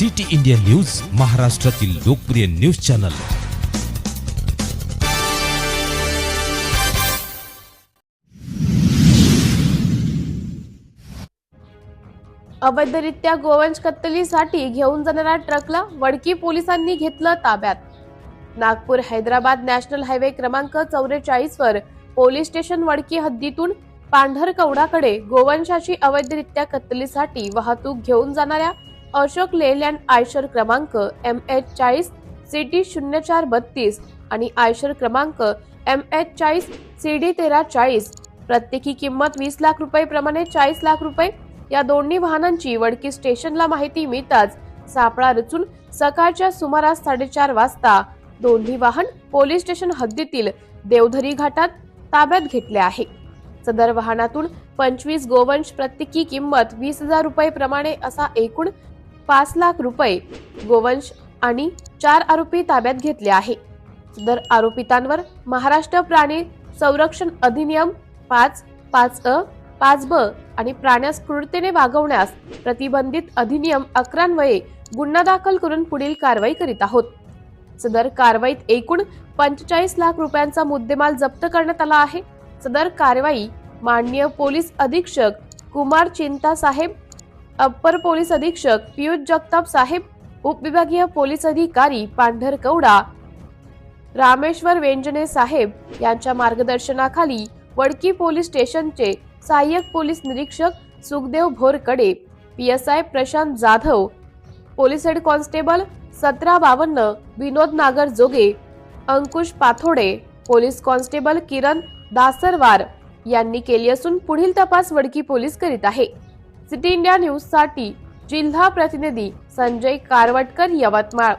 City India news महाराष्ट्रातील लोकप्रिय news channel. अवैधरित्या गोवंश कत्तलीसाठी घेऊन जाणाऱ्या ट्रकला वडकी पोलिसांनी घेतलं ताब्यात. नागपूर हैदराबाद नॅशनल हायवे क्रमांक चौवेचाळीस वर पोलीस स्टेशन वडकी हद्दीतून पांढरकवडाकडे गोवंशाची अवैधरित्या कत्तलीसाठी वाहतूक घेऊन जाणाऱ्या अशोक लेलँड आयशर क्रमांक एम एच चाळीस सी डी शून्य चार बत्तीस आणि आयशर क्रमांक एम एच चाळीस सी डी तेरा चाळीस. प्रत्येकी किंमत वीस लाख रुपये प्रमाणे चाळीस लाख रुपये. या दोन्ही वाहनांची वडकी स्टेशनला माहिती मिळताच सापळा रचून सकाळच्या सुमारास साडेचार वाजता दोन्ही वाहन पोलीस स्टेशन हद्दीतील देवधरी घाटात ताब्यात घेतले आहे. सदर वाहनातून पंचवीस गोवंश प्रत्येकी किंमत वीस हजार रुपये प्रमाणे असा एकूण पाच लाख रुपये गोवंश आणि चार आरोपी ताब्यात घेतले आहे. तर आरोपितांवर महाराष्ट्र प्राणी संरक्षण अधिनियम पाच पाच अ पाच ब आणि प्राण्यास क्रूरतेने वागवण्यास प्रतिबंधित अधिनियम अकरान्वये गुन्हा दाखल करून पुढील कारवाई करीत आहोत. सदर कारवाईत एकूण पंचेचाळीस लाख रुपयांचा मुद्देमाल जप्त करण्यात आला आहे. सदर कारवाई माननीय पोलीस अधीक्षक कुमार चिंता साहेब अप्पर पोलीस अधीक्षक पियुष जगताप साहेब उपविभागीय पोलीस अधिकारी पांढरकवडा रामेश्वर वेंजने साहेब यांच्या मार्गदर्शनाखाली वडकी पोलीस स्टेशनचे सहाय्यक पोलीस निरीक्षक Sukhdev Bhorkade P S I Prashant Jadhav police head constable सतरा बावन्न विनोद नागर जोगे अंकुश पाथोडे पोलीस कॉन्स्टेबल किरण दासरवार यांनी केली असून पुढील तपास वडकी पोलीस करीत आहे. सिटी इंडिया न्यूजसाठी जिल्हा प्रतिनिधी संजय कारवटकर यवतमाळ.